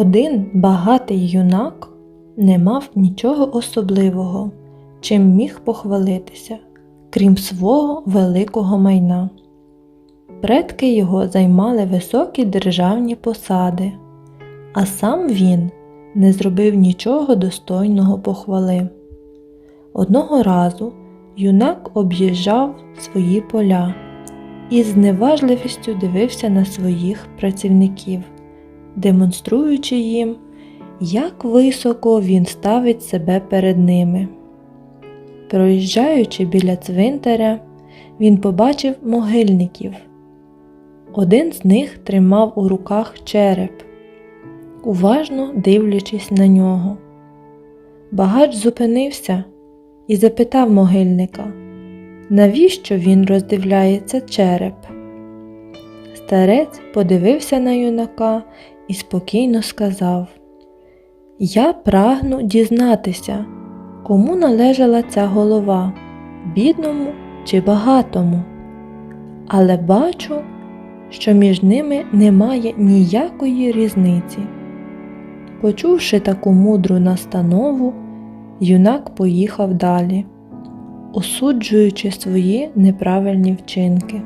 Один багатий юнак не мав нічого особливого, чим міг похвалитися, крім свого великого майна. Предки його займали високі державні посади, а сам він не зробив нічого достойного похвали. Одного разу юнак об'їжджав свої поля і з неважливістю дивився на своїх працівників, демонструючи їм, як високо він ставить себе перед ними. Проїжджаючи біля цвинтаря, він побачив могильників. Один з них тримав у руках череп, уважно дивлячись на нього. Багач зупинився і запитав могильника, навіщо він роздивляється череп. Старець подивився на юнака і спокійно сказав: Я прагну дізнатися, кому належала ця голова, бідному чи багатому. Але бачу, що між ними немає ніякої різниці. Почувши таку мудру настанову, юнак поїхав далі, осуджуючи свої неправильні вчинки.